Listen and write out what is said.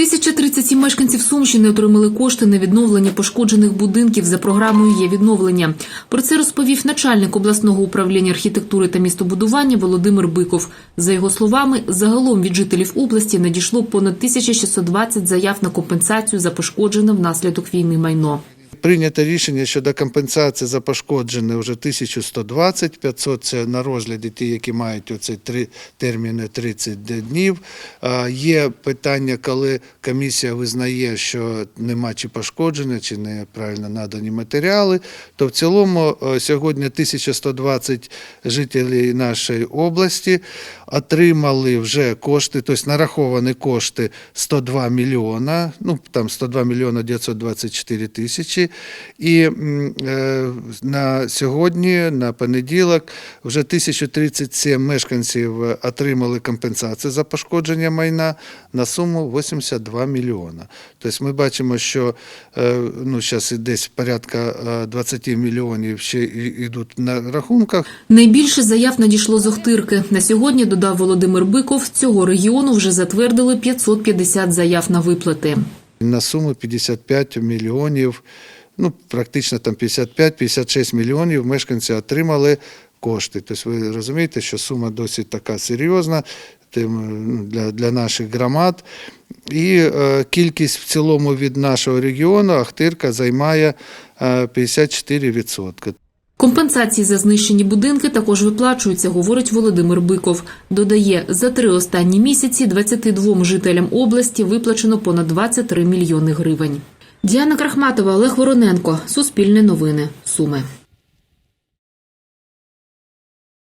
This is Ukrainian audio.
1037 мешканців Сумщини отримали кошти на відновлення пошкоджених будинків за програмою «Є відновлення». Про це розповів начальник обласного управління архітектури та містобудування Володимир Биков. За його словами, загалом від жителів області надійшло понад 1620 заяв на компенсацію за пошкоджене внаслідок війни майно. Прийнято рішення щодо компенсації за пошкоджене вже 1120, 500 – це на розгляді ті, які мають оці три терміни 30 днів. Є питання, коли комісія визнає, що нема чи пошкодження, чи неправильно надані матеріали, то в цілому е, сьогодні 1120 жителів нашої області отримали вже кошти, тобто нараховані кошти 102 мільйона, ну там 102 мільйона 924 тисячі. І е, на сьогодні, на понеділок, вже 1037 мешканців е, отримали компенсацію за пошкодження майна на суму 82 мільйона. Тобто ми бачимо, що е, ну, зараз десь порядка е, 20 мільйонів ще йдуть на рахунках. Найбільше заяв надійшло з Охтирки. На сьогодні, додав Володимир Биков, цього регіону вже затвердили 550 заяв на виплати. На суму 55 мільйонів, ну практично там 55-56 мільйонів мешканці отримали кошти. Тобто ви розумієте, що сума досить така серйозна ну, для, для наших громад. І е, кількість в цілому від нашого регіону Ахтирка займає е, 54%. Компенсації за знищені будинки також виплачуються, говорить Володимир Биков. Додає, за три останні місяці 22 жителям області виплачено понад 23 мільйони гривень. Діана Крахматова, Олег Вороненко. Суспільне новини. Суми.